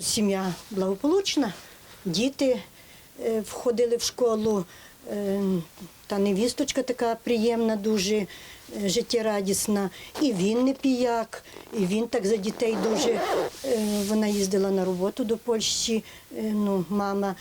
Сім'я благополучна, діти е, входили в школу, е, та невісточка така приємна, дуже життєрадісна. І він не піяк, і він так за дітей дуже. е, Вона їздила на роботу до Польщі, е, ну, мама,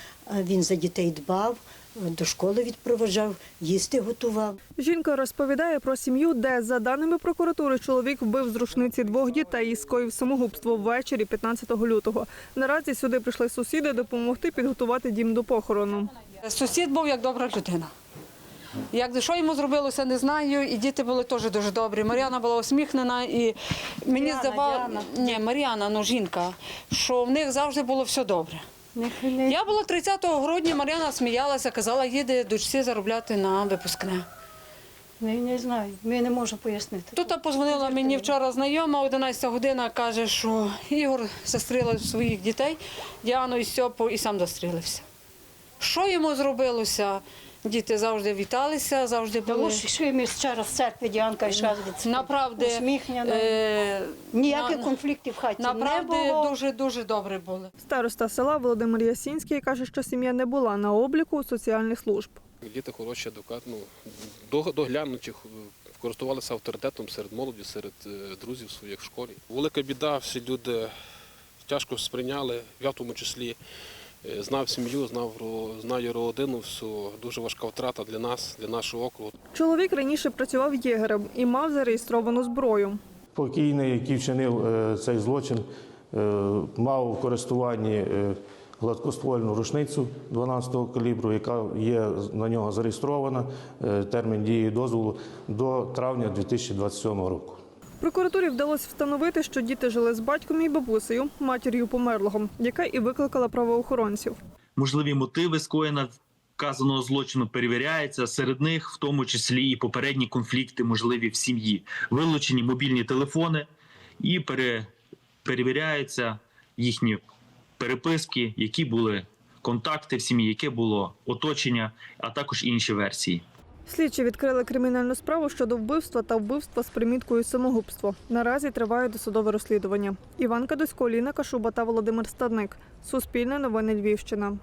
він за дітей дбав, е, до школи відпроважав, їсти готував. Жінка розповідає про сім'ю, де, за даними прокуратури, чоловік вбив з рушниці двох дітей і скоїв самогубство ввечері 15 лютого. Наразі сюди прийшли сусіди допомогти підготувати дім до похорону. Сусід був як добра людина. Як що йому зробилося, не знаю. І діти були теж дуже добрі. Мар'яна була усміхнена, і мені здавалося, ні, Мар'яна, ну жінка, що в них завжди було все добре. Я була 30 грудня, Мар'яна сміялася, казала, їде дочці заробляти на випускне. Не, не знаю, ми не можемо пояснити. Тут позвонила мені вчора знайома, 11 година, каже, що Ігор застрілив своїх дітей, Діану і Стьопу, і сам застрілився. Що йому зробилося? Діти завжди віталися, завжди були. Тому що йшли ми вчора з церкви, Діанка йшла звідси. Направди, усміхнена. е, Ніяких на- конфліктів в хаті направди не було. дуже дуже добре були. Староста села Володимир Ясінський каже, що сім'я не була на обліку соціальних служб. Діти хороші, адекватно, доглянуті, користувалися авторитетом серед молоді, серед е, друзів своїх в школі. Велика біда, всі люди тяжко сприйняли, я в тому числі е, знав сім'ю, знав знаю родину, всю дуже важка втрата для нас, для нашого округу. Чоловік раніше працював єгерем і мав зареєстровану зброю. Покійний, який вчинив е, цей злочин, е, мав у користуванні е, гладкоствольну рушницю 12-го калібру, яка є на нього зареєстрована, е, термін дії дозволу до травня 2027 року. Прокуратурі вдалося встановити, що діти жили з батьком і бабусею, матір'ю померлого, яка і викликала правоохоронців. можливі мотиви скоєна вказаного злочину перевіряються. Серед них, в тому числі, і попередні конфлікти, можливі в сім'ї, вилучені мобільні телефони і пере, перевіряються їхні переписки, які були контакти в сім'ї, яке було оточення, а також інші версії. Слідчі відкрили кримінальну справу щодо вбивства та вбивства з приміткою самогубство. Наразі триває досудове розслідування. Іван Кадусько, Ліна Кашуба та Володимир Стадник. Суспільне новини Львівщина.